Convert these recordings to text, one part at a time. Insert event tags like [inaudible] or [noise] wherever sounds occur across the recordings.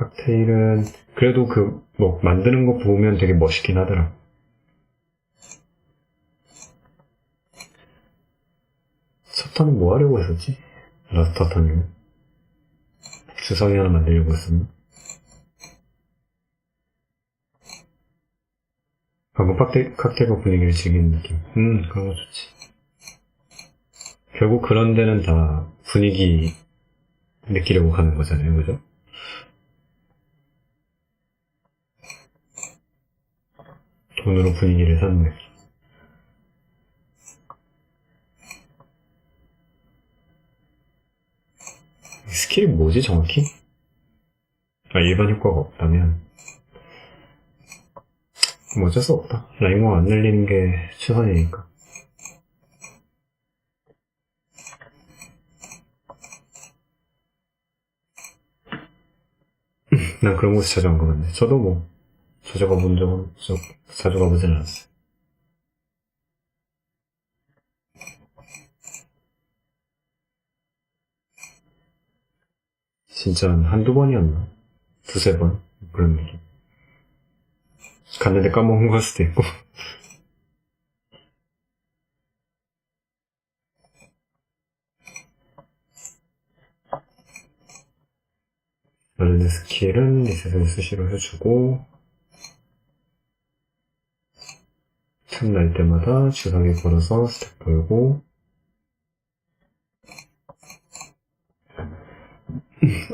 칵테일은 그래도 그 뭐 만드는 거 보면 되게 멋있긴 하더라. 첫 턴은 뭐 하려고 했었지? 턴은 주사위 하나 만들려고 했었나? 방금 칵테일, 칵테일과 분위기를 즐기는 느낌. 음, 그런 거 좋지. 결국 그런 데는 다 분위기 느끼려고 가는 거잖아요, 그죠? 돈으로 분위기를. 이 스킬이 뭐지, 정확히? 아, 일반 효과가 없다면? 뭐 어쩔 수 없다. 라인공 안 늘리는 게 최선이니까. 난 그런 곳에 자주 안 가봤네. 저도 뭐, 자주 가본 적은, 저, 자주 가보진 않았어요. 진짜 한 한두 번이었나? 두세 번? 그런 느낌. 갔는데 까먹은 걸 수도 있고. [laughs] 원래 스킬은 리셋을 수시로 해주고, 틈 날 때마다 주사기 걸어서 스텝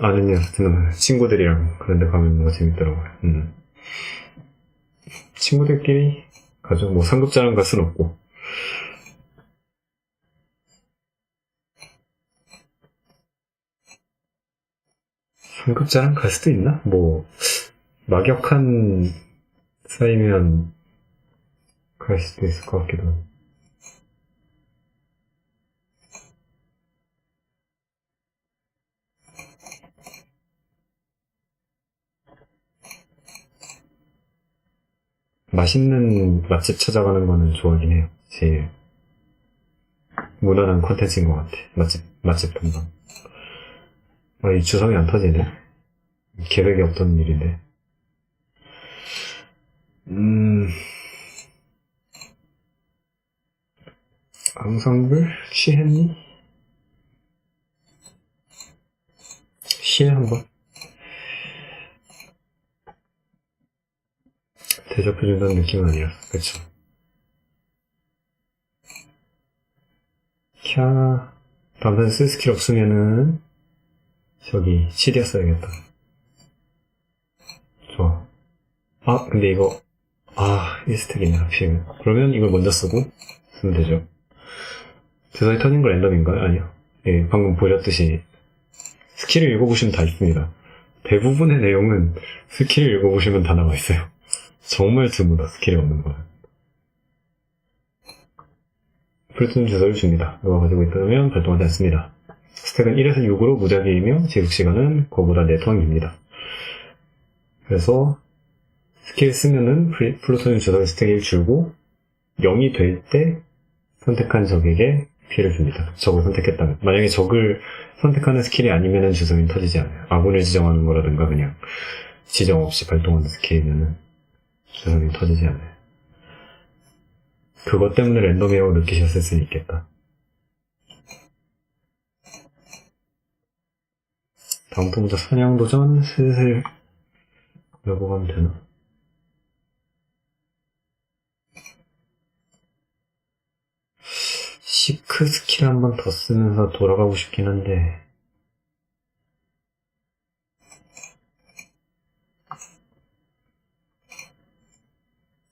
아는 녀석들은 친구들이랑 그런 데 가면 뭔가 재밌더라고요. 음. 친구들끼리 가죠. 뭐 상급자랑 갈 순 없고. 상급자랑 갈 수도 있나? 뭐 막역한 사이면 갈 수도 있을 것 같기도 하고. 맛있는 맛집 찾아가는 거는 좋아하긴 해요. 제일 무난한 콘텐츠인 것 같아. 맛집, 맛집 탐방. 아, 이 주성이 안 터지네. 계획이 없던 일인데. 음, 앙상블? 취했니? 쉬해 한번. 대접해준다는 느낌은 아니라, 그쵸. 캬, 턴쓸 스킬 없으면은, 저기, 시리아 써야겠다. 좋아. 아, 근데 이거, 아, 1스택이네, 하필. 그러면 이걸 먼저 쓰고, 쓰면 되죠. 주사위 터진 거 랜덤인가요? 아니요. 예, 방금 보셨듯이, 스킬을 읽어보시면 다 있습니다. 대부분의 내용은 스킬을 읽어보시면 다 나와 있어요. [laughs] 정말 드물어, 스킬이 없는 거는. 플루톤 주사를 줍니다. 이거 가지고 있다면 발동하지 않습니다. 스택은 1에서 6으로 무작위이며 지속시간은 그보다 4턴입니다. 그래서 스킬 쓰면은 플- 플루톤 주사를 스택 1 줄고 0이 될 때 선택한 적에게 피해를 줍니다. 적을 선택했다면. 만약에 적을 선택하는 스킬이 아니면은 주사위 터지지 않아요. 아군을 지정하는 거라든가 그냥 지정 없이 발동하는 스킬이면은 주사위 터지지 않아요. 그것 때문에 랜덤이라고 느끼셨을 수 있겠다. 다음부터 사냥 도전 슬슬 여보가면 되나? 시크 스킬 한 번 더 쓰면서 돌아가고 싶긴 한데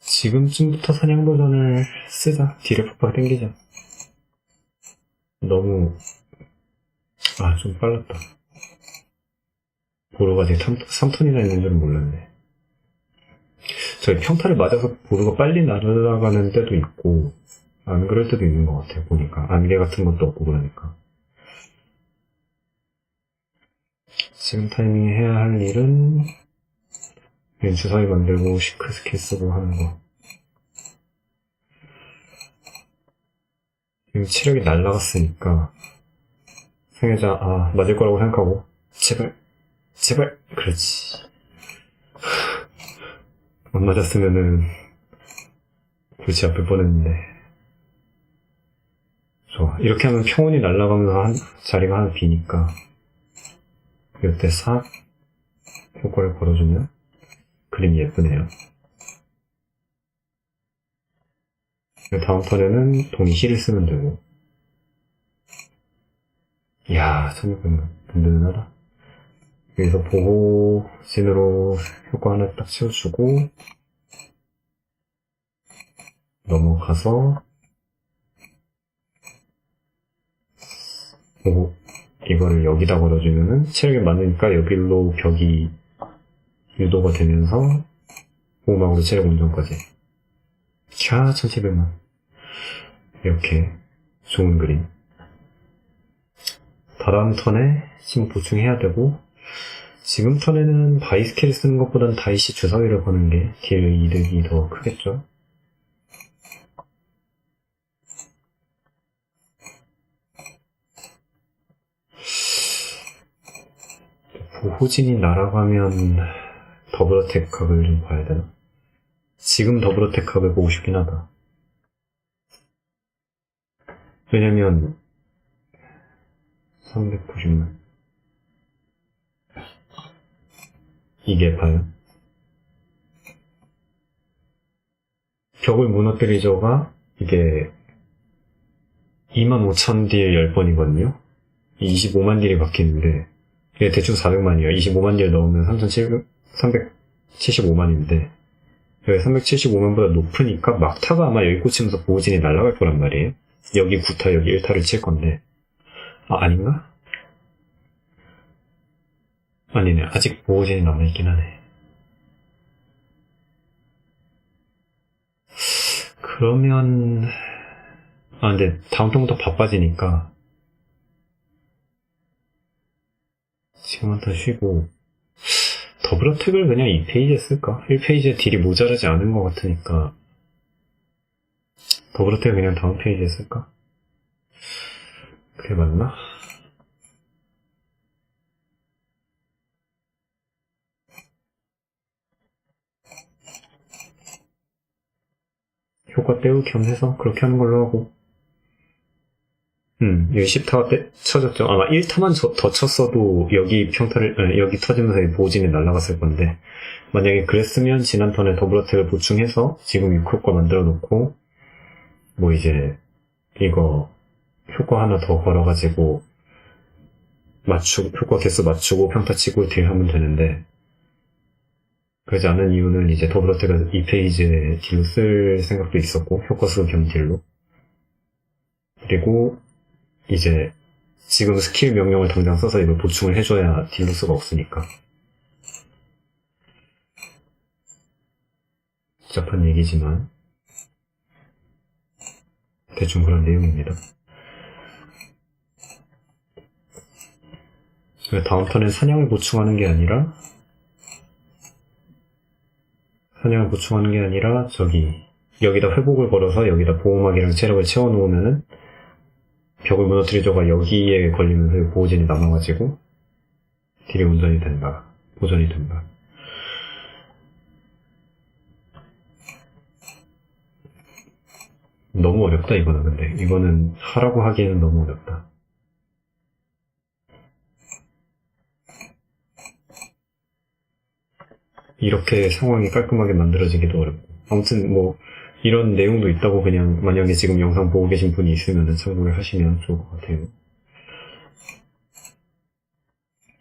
지금쯤부터 사냥 도전을 쓰자. 뒤를 팍팍 당기자. 너무 아 좀 빨랐다. 보루가 지금 3, 턴이나 있는 줄은 몰랐네. 저희 평타를 맞아서 보루가 빨리 날아가는 때도 있고 안 그럴 때도 있는 것 같아요. 보니까 안개 같은 것도 없고 그러니까. 지금 타이밍에 해야 할 일은 주사위 만들고 시크 스킬 쓰고 하는 거. 지금 체력이 날라갔으니까 상여자 아 맞을 거라고 생각하고 제발 제발 그렇지 안 맞았으면은 골치 아플 뻔했는데 좋아 이렇게 하면 평온이 날아가면서 한, 자리가 하나 비니까. 이때 싹 효과를 걸어주면 그림이 예쁘네요. 다음 턴에는 힐을 쓰면 되고. 이야 1600만 든든하다. 여기서 보호진으로 효과 하나 딱 채워주고 넘어가서 보호 이거를 여기다 걸어주면은 체력이 많으니까 여기로 벽이 유도가 되면서 보호막으로 체력 운전까지. 차 1700만. 이렇게 좋은 그림. 다음 턴에 심 보충해야 되고 지금 턴에는 바이 스킬을 쓰는 것보단 다이시 주사위를 거는 게 딜 이득이 더 크겠죠 호진이 날아가면 더블어택 각을 좀 봐야 되나? 지금 더블어택 각을 보고 싶긴 하다. 왜냐면 390만 이게 봐요. 벽을 무너뜨리죠가 이게 25,000딜 10번이거든요. 25만 딜이 바뀌는데 이게 대충 400만이에요. 25만 딜 넣으면 3,775만인데 여기 375만보다 높으니까 막타가 아마 여기 꽂히면서 보호진이 날아갈 거란 말이에요. 여기 9타, 여기 1타를 칠 건데 아, 아닌가? 아니네. 아직 보호진이 남아있긴 하네. 그러면, 아, 근데 다음 턴부터 바빠지니까, 지금 한번 쉬고, 더블어택을 그냥 2페이지에 쓸까? 1페이지에 딜이 모자라지 않은 것 같으니까, 더블어택을 그냥 다음 페이지에 쓸까? 그게 맞나? 효과 때우기 겸해서 그렇게 하는 걸로 하고 음, 여기 10타가 때, 쳐졌죠. 아마 1타만 저- 더 쳤어도 여기 평타를, 에, 여기 터지면서 이 보진이 날아갔을 건데, 만약에 그랬으면 지난 턴에 더블어택을 보충해서 지금 6효과 만들어 놓고, 뭐 이제, 이거, 효과 하나 더 걸어가지고, 맞추, 효과 개수 맞추고 평타 치고 딜 하면 되는데, 그러지 않은 이유는 이제 더블어택을 2페이지에 딜로 쓸 생각도 있었고, 효과 수 겸 딜로. 그리고, 이제, 지금 스킬 명령을 당장 써서 이걸 보충을 해줘야 딜로 수가 없으니까. 복잡한 얘기지만, 대충 그런 내용입니다. 다음 턴엔 사냥을 보충하는 게 아니라, 사냥을 보충하는 게 아니라, 저기, 여기다 회복을 걸어서 여기다 보호막이랑 체력을 채워놓으면은, 벽을 무너뜨리죠가 여기에 걸리면서 보호진이 남아가지고, 딜이 운전이 된다. 보전이 된다. 너무 어렵다, 이거는 근데. 이거는 하라고 하기에는 너무 어렵다. 이렇게 상황이 깔끔하게 만들어지기도 어렵고. 아무튼 뭐, 이런 내용도 있다고 그냥 만약에 지금 영상 보고 계신 분이 있으면 참고를 하시면 좋을 것 같아요.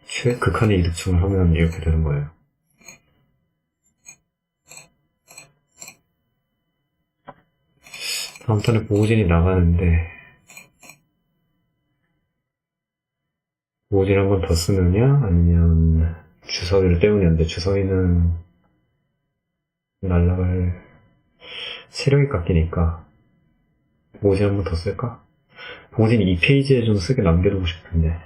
최극한의 이득충을 하면 이렇게 되는 거예요. 다음 턴에 보호진이 나가는데 보호진 한 번 더 쓰느냐 아니면 주사위를 때우냐인데 주사위는 날라갈 체력이 깎이니까 보호진 한 번 더 쓸까? 보호진 2페이지에 좀 쓰게 남겨두고 싶은데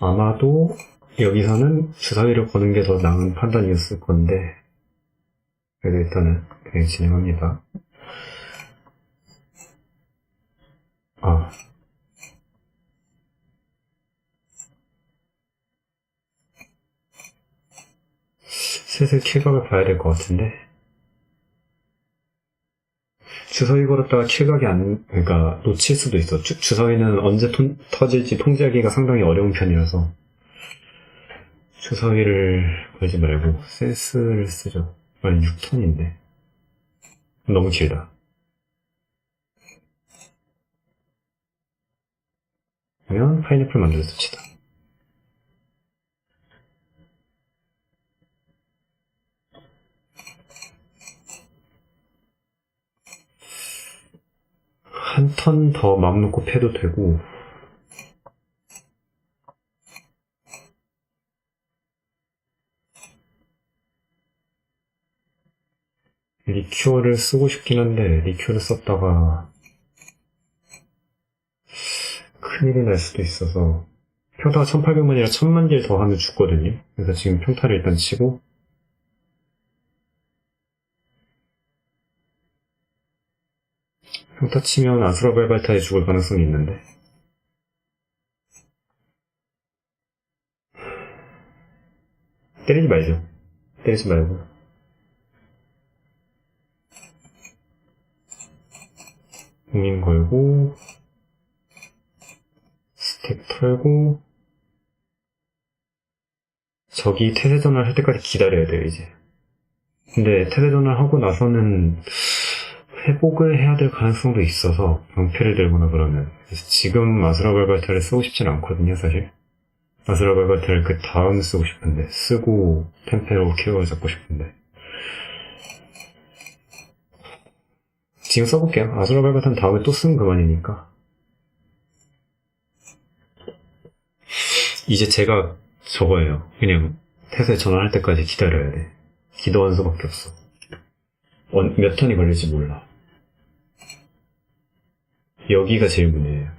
아마도 여기서는 주사위를 거는 게 더 나은 판단이었을 건데, 그래도 일단은 그냥 진행합니다. 아. 슬슬 킬각을 봐야 될 것 같은데. 주사위 걸었다가 킬각이 안, 그러니까 놓칠 수도 있어. 주, 주사위는 언제 톤- 터질지 통제하기가 상당히 어려운 편이라서. 주사위를 걸지 말고 센스를 쓰죠. 아니 6톤인데. 너무 길다. 그러면 파인애플 만들어 둡시다. 한 턴더 마음 놓고 패도 되고 리큐어를 쓰고 싶긴 한데 리큐어를 썼다가 큰일이 날 수도 있어서 평타가 1800만이라 1000만 딜 더 하면 죽거든요. 그래서 지금 평타를 일단 치고. 평타 치면 아수라 발발타에 죽을 가능성이 있는데. 때리지 말죠. 때리지 말고. 공인 걸고 스택 털고 저기 태세전을 할 때까지 기다려야 돼요 이제. 근데 태세전을 하고 나서는 회복을 해야 될 가능성도 있어서 방패를 들거나 그러면. 그래서 지금 아스라발바타를 쓰고 싶진 않거든요 사실. 아스라발바타를 그 다음 쓰고 싶은데 쓰고 템페로 키워 잡고 싶은데. 지금 써볼게요. 아스라발바타는 다음에 또 쓰면 그만이니까 이제 제가 저거예요 그냥 태세 전환할 때까지 기다려야 돼 기도한 수밖에 없어 어, 몇 턴이 걸릴지 몰라 여기가 제일 문제예요.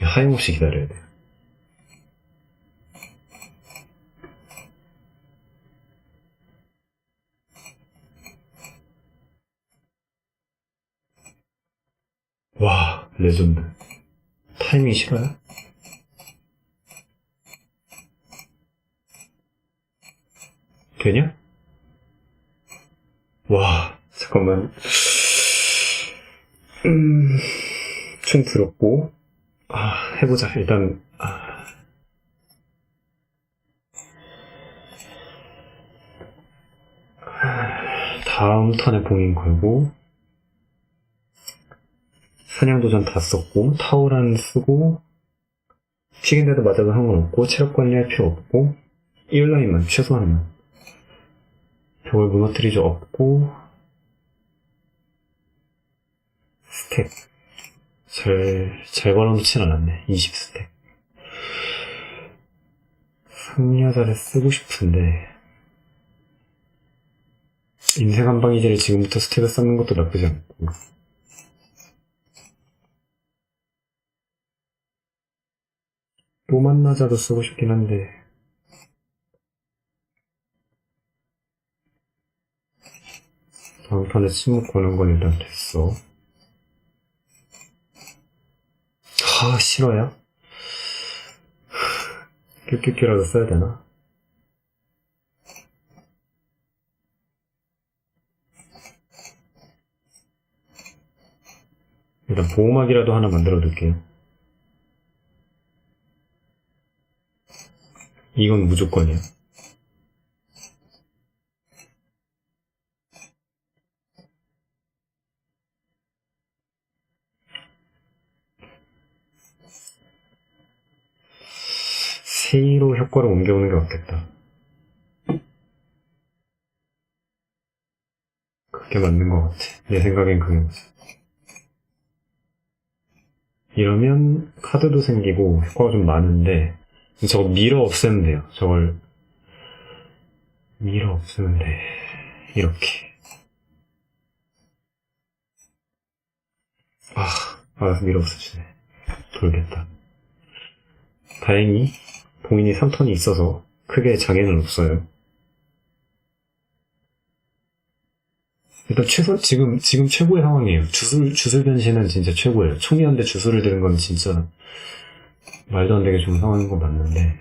하염없이 기다려야 돼. 와, 레전드. 타이밍 싫어요? 되냐? 와, 잠깐만. 음, 춤 들었고, 아, 해보자. 일단, 아. 다음 턴에 봉인 걸고, 사냥도전 다 썼고, 타오란 쓰고, 튀긴데도 맞아도 상관없고, 체력 관리할 필요 없고, 1라인만, 최소한만. 벽을 무너뜨리죠, 없고, 스택. 잘, 잘 걸어놓진 않았네. 20스택. 상여자를 쓰고 싶은데, 인생 한방이제를 지금부터 스택을 쌓는 것도 나쁘지 않고. 또 만나자도 쓰고 싶긴 한데, 판에 침묵 거는 건 일단 됐어. 아, 싫어요? 큐큐큐라도 써야 되나? 일단 보호막이라도 하나 만들어 둘게요. 이건 무조건이야. 세이로 효과를 옮겨오는 게 맞겠다. 그게 맞는 것 같아. 내 생각엔 그게 맞아. 이러면 카드도 생기고 효과가 좀 많은데 저거 밀어 없애면 돼요. 저걸 밀어 없애면 돼. 이렇게. 아, 아 밀어 없애주네. 돌겠다. 다행히 봉인이 3턴이 있어서 크게 장애는 없어요. 일단 최소, 지금, 지금 최고의 상황이에요. 주술, 주술 변신은 진짜 최고예요. 총이 한대 주술을 드는 건 진짜 말도 안 되게 좋은 상황인 건 맞는데.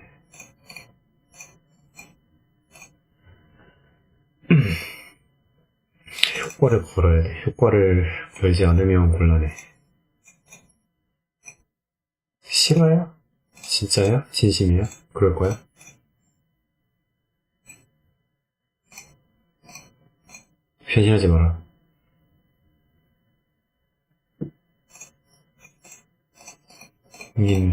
[clears throat] 효과를 걸어야 돼. 효과를 걸지 않으면 곤란해. 실화야? 진짜야? 진심이야? 그럴 거야? 변신하지 마라. 인.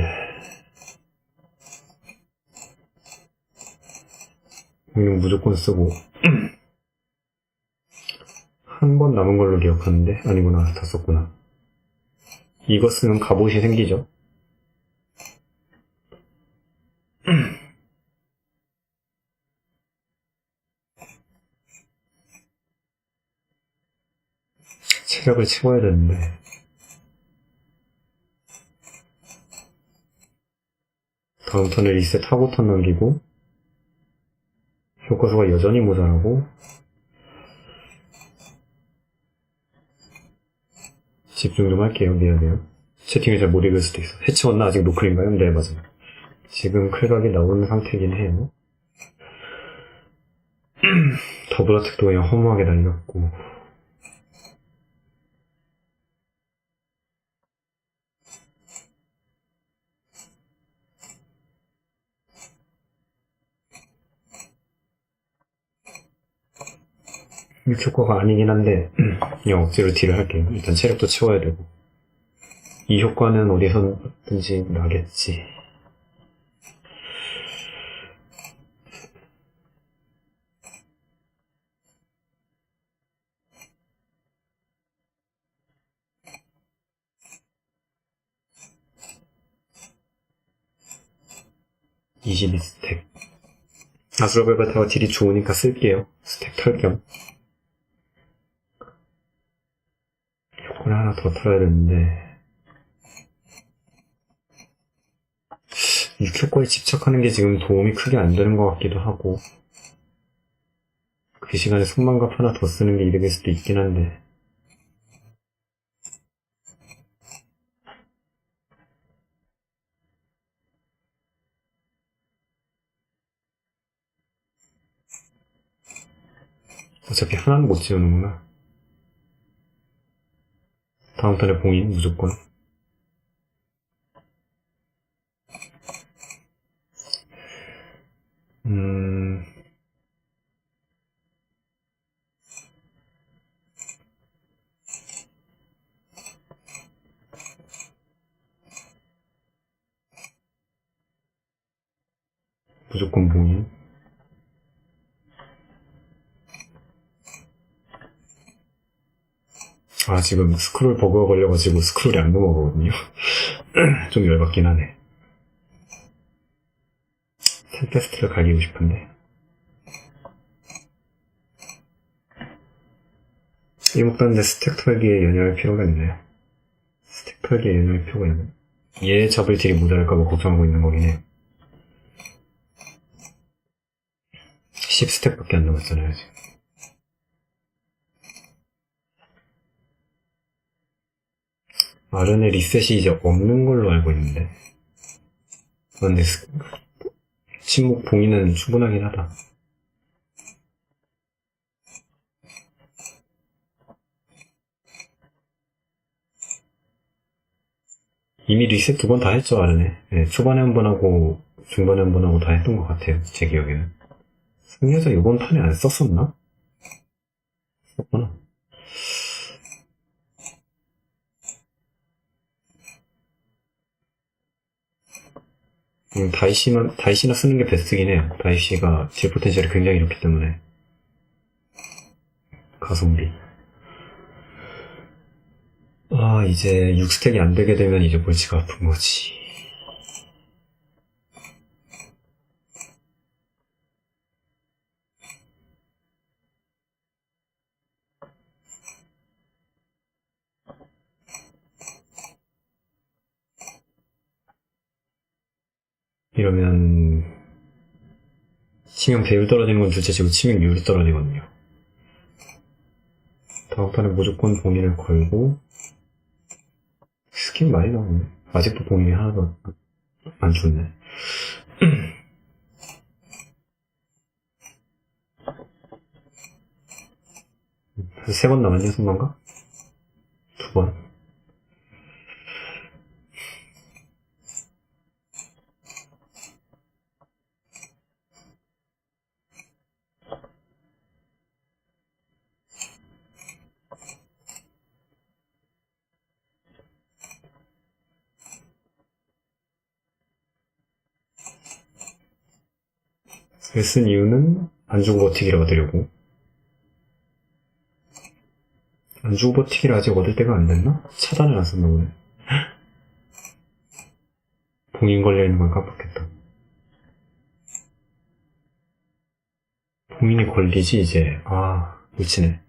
공룡 무조건 쓰고. [clears throat] 한 번 남은 걸로 기억하는데? 아니구나. 다 썼구나. 이거 쓰면 갑옷이 생기죠? 체력을 채워야 되는데. 다음 턴에 리셋 하고 턴 남기고, 효과수가 여전히 모자라고, 집중 좀 할게요. 미안해요. 채팅을 잘 못 읽을 수도 있어. 해치웠나? 아직 노클인가요? 네, 맞아요. 지금 클각이 나오는 상태긴 해요. [clears throat] 더블 어택도 그냥 허무하게 날렸고, 육효과가 아니긴 한데 그냥 억지로 딜을 할게요. 일단 체력도 채워야 되고 이 효과는 어디서든지 나겠지. (22 스택) 아수라벨바타가 딜이 좋으니까 쓸게요 스택 털겸 효과를 하나 더 털어야 되는데. 육효과에 집착하는 게 지금 도움이 크게 안 되는 것 같기도 하고. 그 시간에 손만갑 하나 더 쓰는 게 이득일 수도 있긴 한데. 어차피 하나는 못 지우는구나 다음 턴에 봉인 무조건 지금 스크롤 버그가 걸려가지고 스크롤이 안 넘어가거든요. [clears throat] 좀 열받긴 하네. 템페스트를 갈기고 싶은데. 이목 봤는데 스택 털기에 연연할 필요가 있나요? 스택 털기에 연연할 필요가 있나요? 얘 잡을 딜이 모자랄까봐 걱정하고 있는 거긴 해. 10스택밖에 안 남았잖아요, 지금. 마련의 리셋이 이제 없는 걸로 알고 있는데. 스- 침묵 봉인은 충분하긴 하다. 이미 리셋 두 번 다 했죠, 아련에. 네, 초반에 한 번 하고, 중반에 한 번 하고 다 했던 것 같아요, 제 기억에는. 승리해서 이번 턴에 안 썼었나? 썼구나. 음, 다이시만, 다이시나 쓰는 게 베스트긴 해요. 다이시가 딜 포텐셜이 굉장히 좋기 때문에. 가성비. 아, 이제 6스택이 안 되게 되면 이제 골치가 아픈 거지. 이러면 치명 배율 떨어지는 건 둘째치고 치명률이 떨어지거든요. 다음 턴에 무조건 봉인을 걸고 스킨 많이 나오네. 아직도 봉인이 하나도 안 좋네. [clears throat] 세번 남았냐, 순간가? 두 번. 이 쓴 이유는 안 주고 버티기를 얻으려고. 안 주고 버티기를 아직 얻을 때가 안 됐나? 차단을 안 썼나 보네. [gasps] 봉인 걸려있는 건 깜빡했다. 봉인이 걸리지, 이제. 아, 미치네.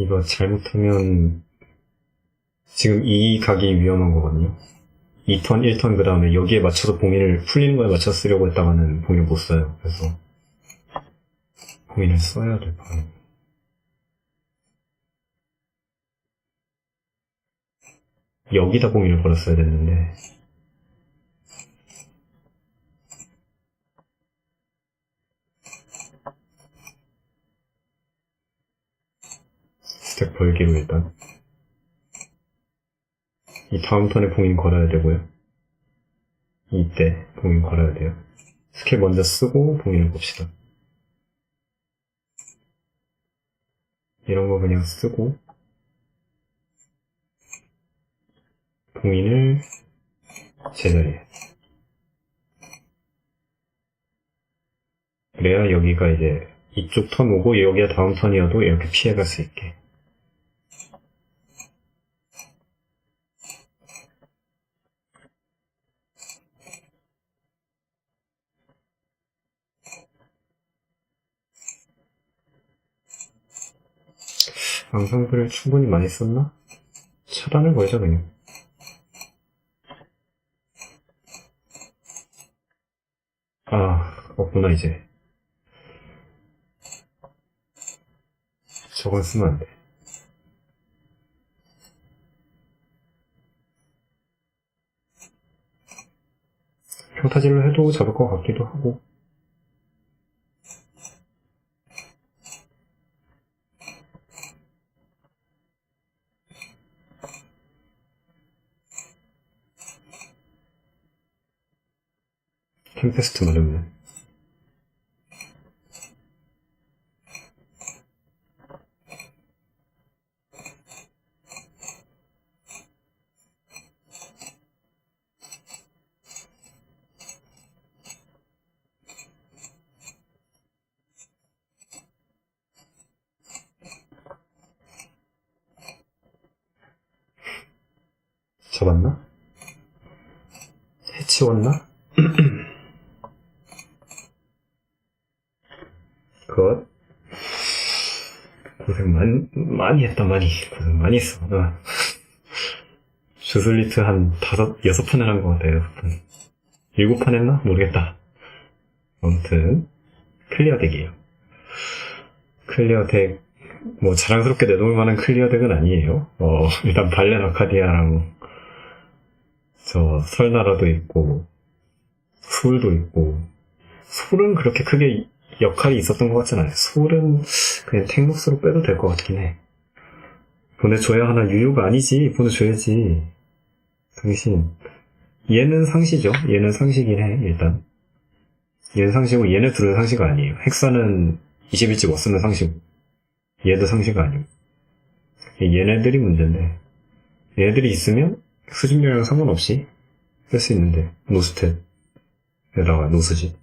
이거 잘못하면 지금 이 각이 위험한 거거든요. 2턴, 1턴 그 다음에 여기에 맞춰서 봉인을 풀리는 거에 맞춰서 쓰려고 했다가는 봉인을 못 써요. 그래서 봉인을 써야 될 뻔. 여기다 봉인을 걸었어야 됐는데 스택 벌기로 일단 이 다음 턴에 봉인 걸어야 되고요. 이때 봉인 걸어야 돼요. 스킬 먼저 쓰고 봉인을 봅시다. 이런 거 그냥 쓰고 봉인을 제자리에 그래야 여기가 이제 이쪽 턴 오고 여기가 다음 턴이어도 이렇게 피해갈 수 있게 방송글을 충분히 많이 썼나? 차단을 걸자 그냥 아 없구나 이제. 저건 쓰면 안돼. 평타질로 해도 잡을 것 같기도 하고 템페스트 마렵네. 잡았나? 해치웠나? 굿. 고생 많이, 많이. 고생 많이 했어. 어. 주슬리트 한 다섯, 여섯 판을 한 것 같아요, 여섯 판. 일곱 판 했나? 모르겠다. 아무튼, 클리어 덱이에요. 클리어 덱, 뭐, 자랑스럽게 내놓을 만한 클리어 덱은 아니에요. 어, [laughs] 일단 발렌 아카디아랑, 저, 설나라도 있고, 술도 있고, 술은 그렇게 크게 역할이 있었던 것 같진 않아요. 솔은 그냥 탱록스로 빼도 될 것 같긴 해. 보내줘야 하나 유유가 아니지. 보내줘야지. 당신. 얘는 상시죠. 얘는 상시긴 해, 일단. 얘는 상시고 얘네 둘은 상시가 아니에요. 헥사는 21집 왔으면 상시고. 얘도 상시가 아니고. 얘네들이 문제인데. 얘네들이 있으면 수집료랑 상관없이 쓸 수 있는데. 노스텟에다가 노스집.